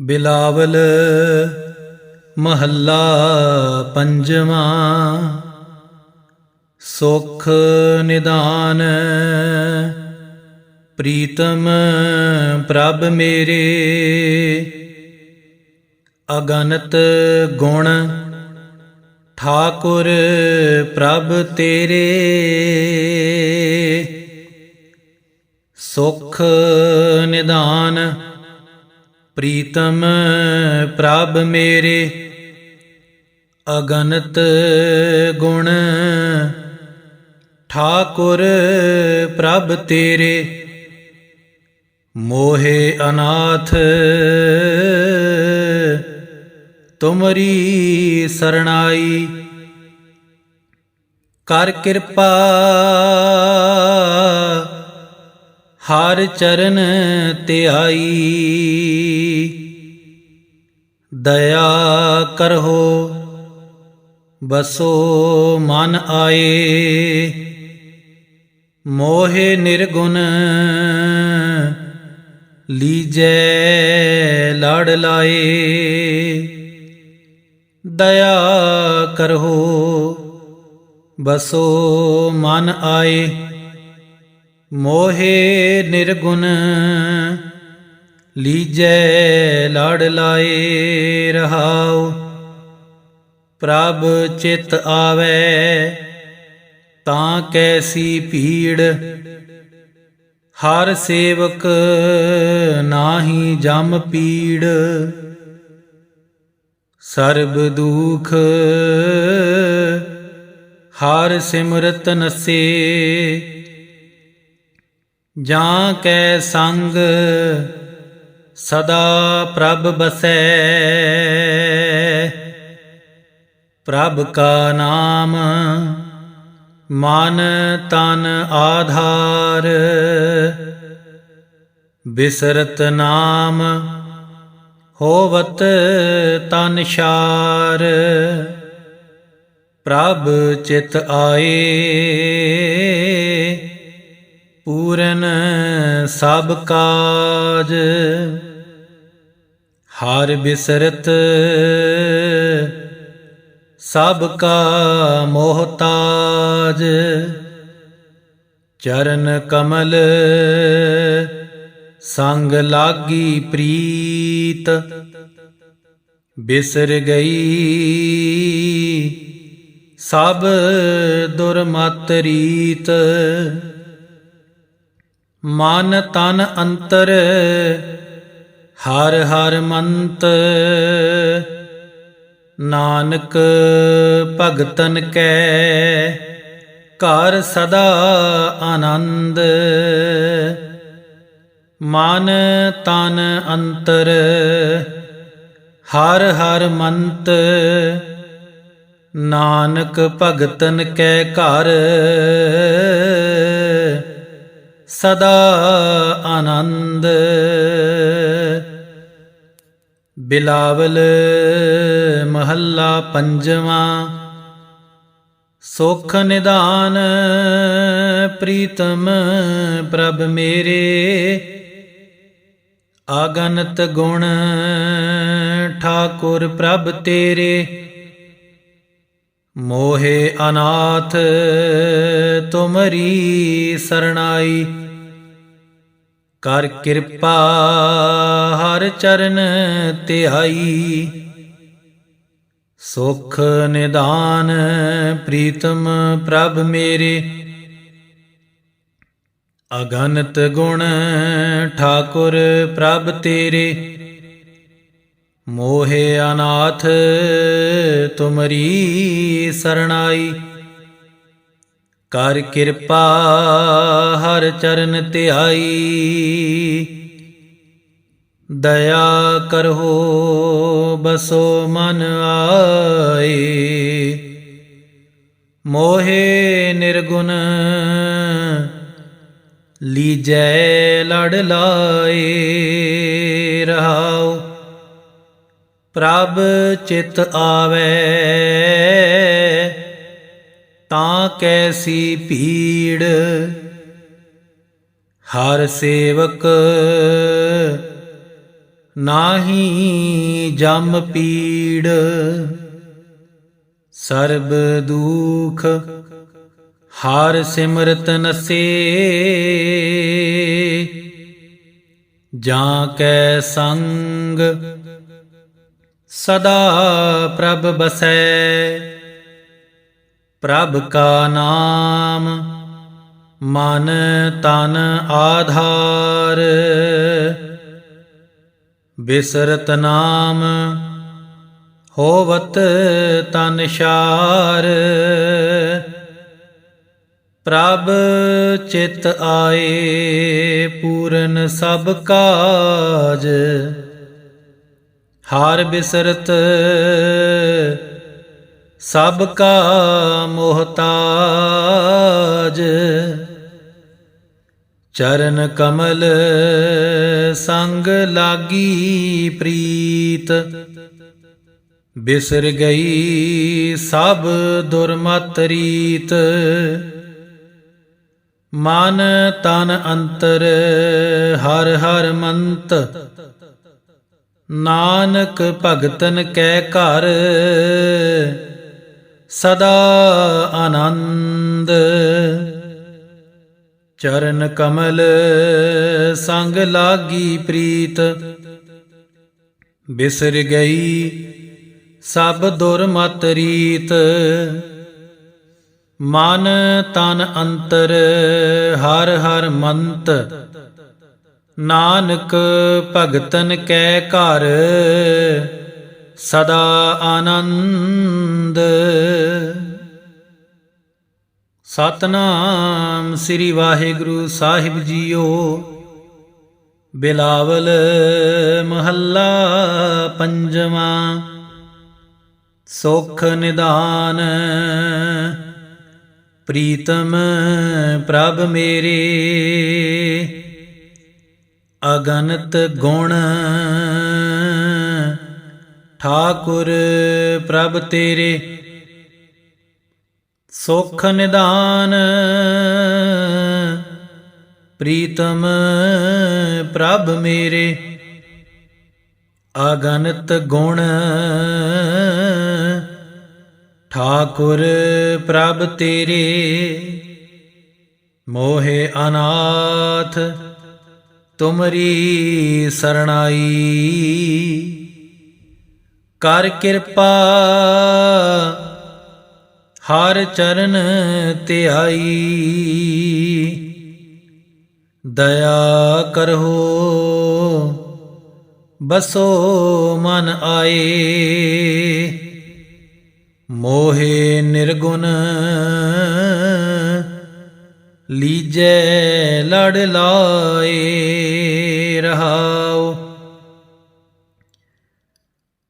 ਬਿਲਾਵਲ ਮਹੱਲਾ ਪੰਜਵਾਂ, ਸੁਖ ਨਿਦਾਨ ਪ੍ਰੀਤਮ ਪ੍ਰਭ ਮੇਰੇ, ਅਗਨਤ ਗੁਣ, ਠਾਕੁਰ ਪ੍ਰਭ ਤੇਰੇ। ਸੁਖ ਨਿਦਾਨ ਪ੍ਰੀਤਮ ਪ੍ਰਭ ਮੇਰੇ ਅਗਨਤ ਗੁਣ ਠਾਕੁਰ ਪ੍ਰਭ ਤੇਰੇ ਮੋਹੇ ਅਨਾਥ ਤੁਮਰੀ ਸਰਣਾਈ। ਕਰ ਕਿਰਪਾ ਹਰ ਚਰਨ ਧਿਆਈ ਦਇਆ ਕਰੋ, ਬਸੋ ਮਨ ਆਏ। ਮੋਹਿ ਨਿਰਗੁਣ, ਲੀਜੈ ਲੜ ਲਾਏ। ਦਇਆ ਕਰੋ, ਬਸੋ ਮਨ ਆਏ। ਮੋਹੇ ਨਿਰਗੁਣ, ਲੀਜੈ ਲੜ ਲਾਏ ਰਹਾਉ। ਪ੍ਰਭ ਚਿਤ ਆਵੈ, ਤਾਂ ਕੈਸੀ ਭੀੜ। ਹਰ ਸੇਵਕ ਨਾਹੀ ਜਮ ਪੀੜ। ਸਰਬ ਦੁਖ ਹਰ ਸਿਮਰਤ ਨਸੇ ਜਾਂ ਕੈ ਸੰਗ ਸਦਾ ਪ੍ਰਭ ਬਸੈ। ਪ੍ਰਭ ਕਾ ਨਾਮ ਮਨ ਤਨ ਆਧਾਰ। ਬਿਸਰਤ ਨਾਮ ਹੋਵਤ ਤਨ ਸ਼ਾਰ ਪ੍ਰਭ ਚਿਤ ਆਏ ਪੂਰਨ ਸਭ ਕਾਜ, ਹਰ ਬਿਸਰਤ ਸਭ ਕਾ ਮੋਹਤਾਜ। ਚਰਨ ਕਮਲ ਸੰਗ ਲਾਗੀ ਪ੍ਰੀਤ, ਬਿਸਰ ਗਈ ਸਭ ਦੁਰਮਤ ਰੀਤ। ਮਨ ਤਨ ਅੰਤਰ, ਹਰ ਹਰ ਮੰਤ। ਨਾਨਕ ਭਗਤਨ ਕੈ, ਘਰ ਸਦਾ ਆਨੰਦ। ਮਨ ਤਨ ਅੰਤਰ, ਹਰ ਹਰ ਮੰਤ। ਨਾਨਕ ਭਗਤਨ ਕੈ ਘਰ ਸਦਾ ਆਨੰਦ। ਬਿਲਾਵਲ ਮਹੱਲਾ ਪੰਜਵਾਂ। ਸੁਖ ਨਿਦਾਨ ਪ੍ਰੀਤਮ ਪ੍ਰਭ ਮੇਰੇ। ਆਗਨਤ ਗੁਣ ਠਾਕੁਰ ਪ੍ਰਭ ਤੇਰੇ। ਮੋਹੇ ਅਨਾਥ ਤੁਮਰੀ ਸਰਣਾਈ। ਕਰ ਕਿਰਪਾ ਹਰ ਚਰਨ ਧਿਆਈ ਸੁਖ ਨਿਦਾਨ ਪ੍ਰੀਤਮ ਪ੍ਰਭ ਮੇਰੇ। ਅਗਨਤ ਗੁਣ ਠਾਕੁਰ ਪ੍ਰਭ ਤੇਰੇ। ਮੋਹਿ ਅਨਾਥ ਤੁਮਰੀ ਸਰਣਾਈ। ਕਰ ਕਿਰਪਾ, ਹਰ ਚਰਨ ਧਿਆਈ। ਦਇਆ ਕਰੋ, ਬਸੋ ਮਨ ਆਏ। ਮੋਹੇ ਨਿਰਗੁਣ, ਲੀਜੈ ਲੜ ਲਾਏ। ਰਹਾਉ ਪ੍ਰਭ ਚਿਤ ਆਵੈ ਤਾਂ ਕੈਸੀ ਭੀੜ? ਹਰ ਸੇਵਕ ਨਾਹੀ ਜਮ ਪੀੜ। ਸਰਬ ਦੁਖ ਹਰ ਸਿਮਰਤ ਨਸੇ। ਜਾਂ ਕੈ ਸੰਗ ਸਦਾ ਪ੍ਰਭ ਬਸੈ। ਪ੍ਰਭ ਕਾ ਨਾਮ, ਮਨ ਤਨ ਆਧਾਰ। ਬਿਸਰਤ ਨਾਮ, ਹੋਵਤ ਤਨ ਸ਼ਾਰ। ਪ੍ਰਭ ਚਿਤ ਆਏ ਪੂਰਨ ਸਭ ਕਾਜ, ਹਾਰ ਬਿਸਰਤ ਸਭ ਕਾ ਮੁਹਤਾਜ। ਚਰਨ ਕਮਲ ਸੰਗ ਲਾਗੀ ਪ੍ਰੀਤ। ਬਿਸਰ ਗਈ ਸਭ ਦੁਰਮਤ ਰੀਤ। ਮਨ ਤਨ ਅੰਤਰ ਹਰ ਹਰ ਮੰਤ। ਨਾਨਕ ਭਗਤਨ ਕੈ ਘਰ। ਸਦਾ ਆਨੰਦ। ਚਰਨ ਕਮਲ ਸੰਗ ਲਾਗੀ ਪ੍ਰੀਤ। ਬਿਸਰ ਗਈ ਸਭ ਦੁਰਮਤ ਰੀਤ। ਮਨ ਤਨ ਅੰਤਰ ਹਰ ਹਰ ਮੰਤ। ਨਾਨਕ ਭਗਤਨ ਕੈ ਘਰ। ਸਦਾ ਆਨੰਦ। ਸਤਨਾਮ ਸ੍ਰੀ ਵਾਹਿਗੁਰੂ ਸਾਹਿਬ ਜੀਓ। ਬਿਲਾਵਲ ਮਹੱਲਾ ਪੰਜਵਾਂ। ਸੁਖ ਨਿਦਾਨ ਪ੍ਰੀਤਮ ਪ੍ਰਭ ਮੇਰੇ। ਅਗਨਤ ਗੁਣ। ਠਾਕੁਰ, ਪ੍ਰਭ ਤੇਰੇ ਸੁਖ ਨਿਦਾਨ ਪ੍ਰੀਤਮ, ਪ੍ਰਭ ਮੇਰੇ ਅਗਨਤ ਗੁਣ। ਠਾਕੁਰ, ਪ੍ਰਭ ਤੇਰੇ ਮੋਹਿ ਅਨਾਥ, ਤੁਮਰੀ ਸਰਣਾਈ। ਕਰ ਕਿਰਪਾ। ਹਰ ਚਰਨ ਧਿਆਈ ਦਇਆ ਕਰੋ। ਬਸੋ ਮਨ ਆਏ। ਮੋਹੇ ਨਿਰਗੁਣ। ਲੀਜੈ ਲੜ ਲਾਏ ਰਹਾਉ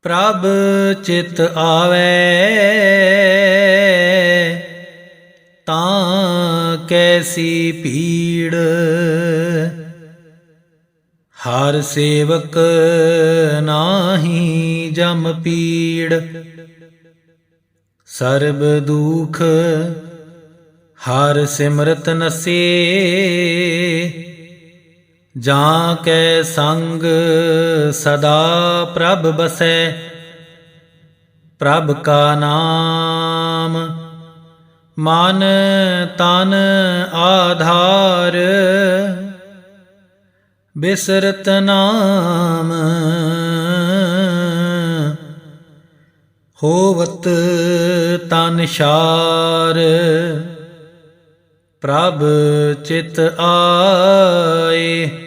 ਪ੍ਰਭ ਚਿਤ ਆਵੇ, ਤਾਂ ਕੈਸੀ ਪੀੜ ਹਰ ਸੇਵਕ ਨਾਹੀ ਜਮ ਪੀੜ। ਸਰਬ ਦੁਖ ਹਰ ਸਿਮਰਤ ਨਸੇ ਜਾਂ ਕੈ ਸੰਗ ਸਦਾ ਪ੍ਰਭ ਬਸੈ, ਪ੍ਰਭ ਕਾ ਨਾਮ। ਮਨ ਤਨ ਆਧਾਰ, ਬਿਸਰਤ ਨਾਮ। ਹੋਵਤ ਤਨ ਸ਼ਾਰ ਪ੍ਰਭ ਚਿਤ ਆਏ।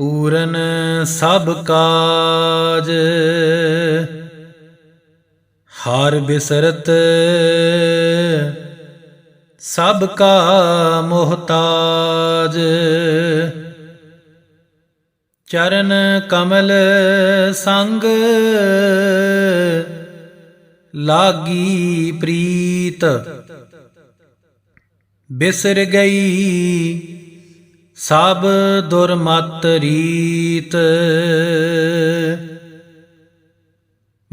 ਪੂਰਨ ਸਭ ਕਾਜ। ਹਰ ਬਿਸਰਤ ਸਭ ਕਾ ਮੁਹਤਾਜ। ਚਰਨ ਕਮਲ ਸੰਗ ਲਾਗੀ ਪ੍ਰੀਤ। ਬਿਸਰ ਗਈ ਸਭ ਦੁਰਮਤ ਰੀਤ।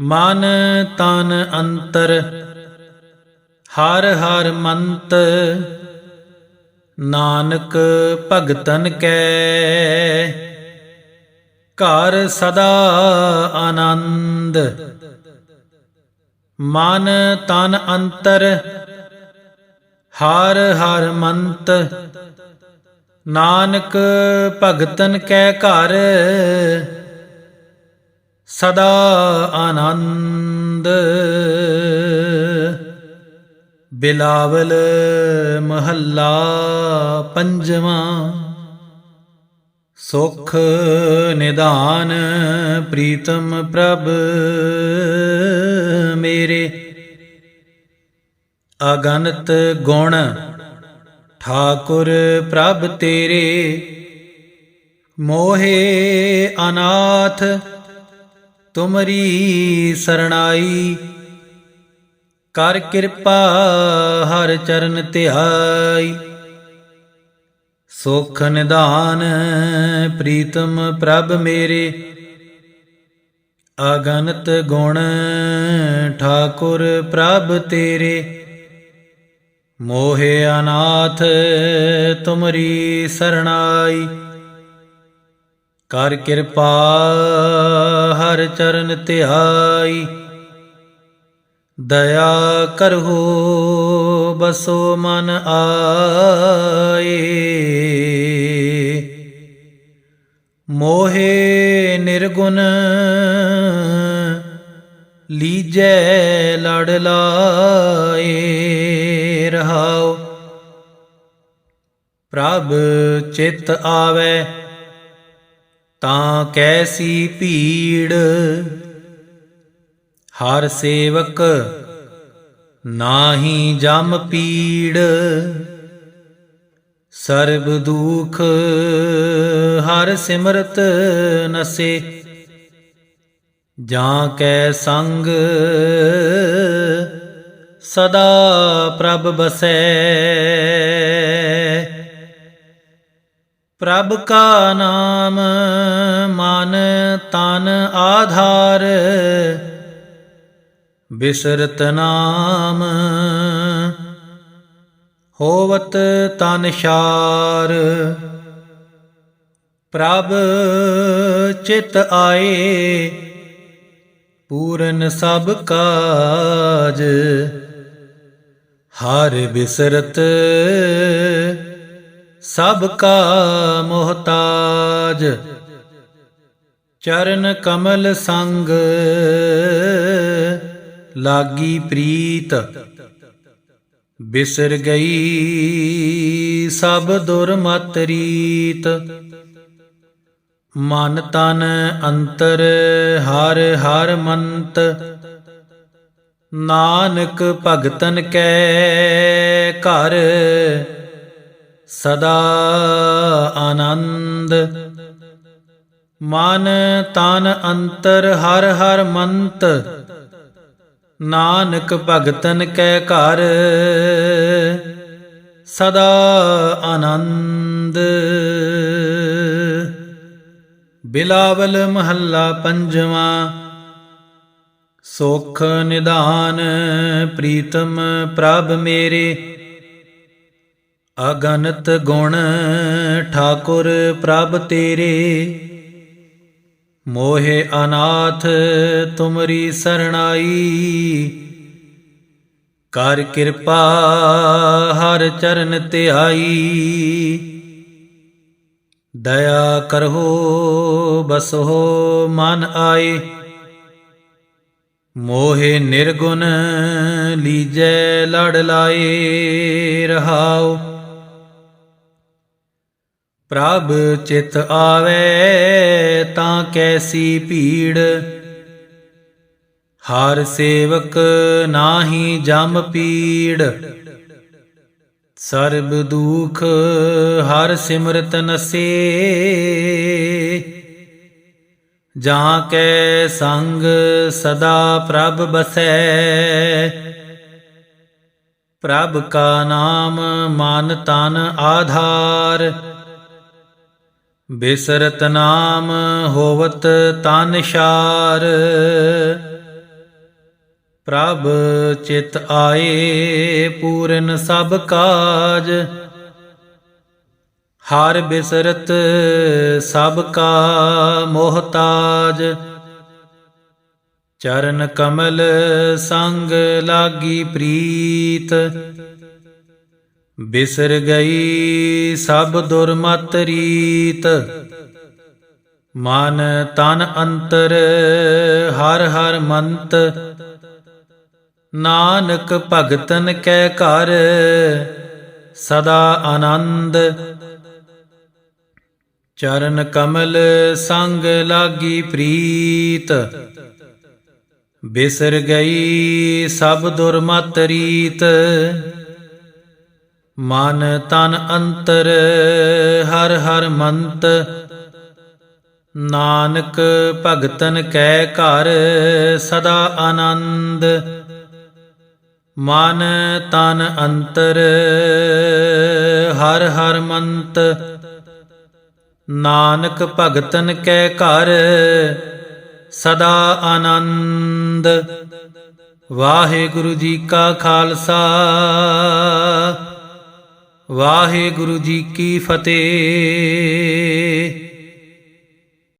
ਮਨ ਤਨ ਅੰਤਰ, ਹਰ ਹਰ ਮੰਤ, ਨਾਨਕ ਭਗਤਨ ਕੈ। ਘਰ ਸਦਾ ਆਨੰਦ। ਮਨ ਤਨ ਅੰਤਰ, ਹਰ ਹਰ ਮੰਤ ਨਾਨਕ ਭਗਤਨ ਕੈ ਘਰ, ਸਦਾ ਆਨੰਦ। ਬਿਲਾਵਲ ਮਹੱਲਾ ਪੰਜਵਾਂ, ਸੁਖ ਨਿਦਾਨ ਪ੍ਰੀਤਮ ਪ੍ਰਭ ਮੇਰੇ। ਅਗਨਤ ਗੁਣ ਠਾਕੁਰ ਪ੍ਰਭ ਤੇਰੇ, ਮੋਹੇ ਅਨਾਥ, ਤੁਮਰੀ ਸਰਣਾਈ। ਕਰ ਕਿਰਪਾ ਹਰ ਚਰਨ ਧਿਆਈ। ਸੁਖ ਨਿਦਾਨ ਪ੍ਰੀਤਮ ਪ੍ਰਭ ਮੇਰੇ, ਅਗਨਤ ਗੁਣ ਠਾਕੁਰ ਪ੍ਰਭ ਤੇਰੇ। ਮੋਹਿ ਅਨਾਥ, ਤੁਮਰੀ ਸਰਣਾਈ। ਕਰ ਕਿਰਪਾ, ਹਰ ਚਰਨ ਧਿਆਈ। ਦਇਆ ਕਰਹੁ, ਬਸੋ ਮਨ ਆਏ। ਮੋਹੇ ਨਿਰਗੁਣ, ਲੀਜੈ ਲੜ ਲਾਏ। ਰਹਾਉ। ਪ੍ਰਭ ਚਿਤ ਆਵੇ, ਤਾਂ ਕੈਸੀ ਭੀੜ। ਹਰ ਸੇਵਕ ਨਾਹੀ ਜਮ ਪੀੜ। ਸਰਬ ਦੁਖ ਹਰ ਸਿਮਰਤ ਨਸੇ, ਜਾਂ ਕੈ ਸੰਗ ਸਦਾ ਪ੍ਰਭ ਬਸੈ। ਪ੍ਰਭ ਕਾ ਨਾਮ ਮਨ ਤਨ ਆਧਾਰ। ਬਿਸਰਤ ਨਾਮ ਹੋਵਤ ਤਨ ਸ਼ਾਰ ਪ੍ਰਭ ਚਿਤ ਆਏ, ਪੂਰਨ ਸਭ ਕਾਜ। ਹਰ ਬਿਸਰਤ ਸਭ ਕਾ ਮੁਹਤਾਜ। ਚਰਨ ਕਮਲ ਸੰਗ ਲਾਗੀ ਪ੍ਰੀਤ। ਬਿਸਰ ਗਈ ਸਭ ਦੁਰਮਤ ਰੀਤ। ਮਨ ਤਨ ਅੰਤਰ ਹਰ ਹਰ ਮੰਤ ਨਾਨਕ ਭਗਤਨ ਕੈ ਘਰ, ਸਦਾ ਆਨੰਦ। ਮਨ ਤਨ ਅੰਤਰ, ਹਰ ਹਰ ਮੰਤ। ਨਾਨਕ ਭਗਤਨ ਕੈ ਘਰ, ਸਦਾ ਆਨੰਦ। ਬਿਲਾਵਲ ਮਹੱਲਾ ਪੰਜਵਾਂ ਸੁਖ ਨਿਧਾਨ ਪ੍ਰੀਤਮ ਪ੍ਰਭ ਮੇਰੇ। ਅਗਨਤ ਗੁਣ ਠਾਕੁਰ ਪ੍ਰਭ ਤੇਰੇ। ਮੋਹਿ ਅਨਾਥ ਤੁਮਰੀ ਸਰਣਾਈ। ਕਰ ਕਿਰਪਾ ਹਰ ਚਰਨ ਧਿਆਈ। ਦਇਆ ਕਰਹੁ ਬਸਹੁ ਮਨ ਆਏ। ਮੋਹਿ ਨਿਰਗੁਣ ਲੀਜੈ ਲੜ ਲਾਏ ਰਹਾਉ। ਪ੍ਰਭ ਚਿਤ ਆਵੇ ਤਾਂ ਕੈਸੀ ਭੀੜ। ਹਰ ਸੇਵਕ ਨਾਹੀ ਜਮ ਪੀੜ। ਸਰਬ ਦੁਖ ਹਰ ਸਿਮਰਤ ਨਸੇ। ਜਾਂ ਕੈ ਸੰਗ ਸਦਾ ਪ੍ਰਭ ਬਸੈ। ਪ੍ਰਭ ਕਾ ਨਾਮ ਮਨ ਤਨ ਆਧਾਰ। ਬਿਸਰਤ ਨਾਮ ਹੋਵਤ ਤਨ ਸ਼ਾਰ। ਪ੍ਰਭ ਚਿਤ ਆਏ ਪੂਰਨ ਸਭ ਕਾਜ। ਹਰ ਬਿਸਰਤ ਸਭ ਕਾ ਮੋਹਤਾਜ। ਚਰਨ ਕਮਲ ਸੰਗ ਲਾਗੀ ਪ੍ਰੀਤ। ਬਿਸਰ ਗਈ ਸਭ ਦੁਰਮਤ ਰੀਤ। ਮਨ ਤਨ ਅੰਤਰ ਹਰ ਹਰ ਮੰਤ। ਨਾਨਕ ਭਗਤਨ ਕੈ ਘਰ, ਸਦਾ ਆਨੰਦ। ਚਰਨ ਕਮਲ ਸੰਗ ਲਾਗੀ ਪ੍ਰੀਤ। ਬਿਸਰ ਗਈ ਸਭ ਦੁਰਮਤ ਰੀਤ। ਮਨ ਤਨ ਅੰਤਰ ਹਰ ਹਰ ਮੰਤ। ਨਾਨਕ ਭਗਤਨ ਕੈ ਘਰ ਸਦਾ ਆਨੰਦ। ਮਨ ਤਨ ਅੰਤਰ ਹਰ ਹਰ ਮੰਤ। ਨਾਨਕ ਭਗਤਨ ਕੈ ਘਰ ਸਦਾ ਆਨੰਦ। ਵਾਹਿਗੁਰੂ ਜੀ ਕਾ ਖਾਲਸਾ ਵਾਹਿਗੁਰੂ ਜੀ ਕੀ ਫਤਿਹ।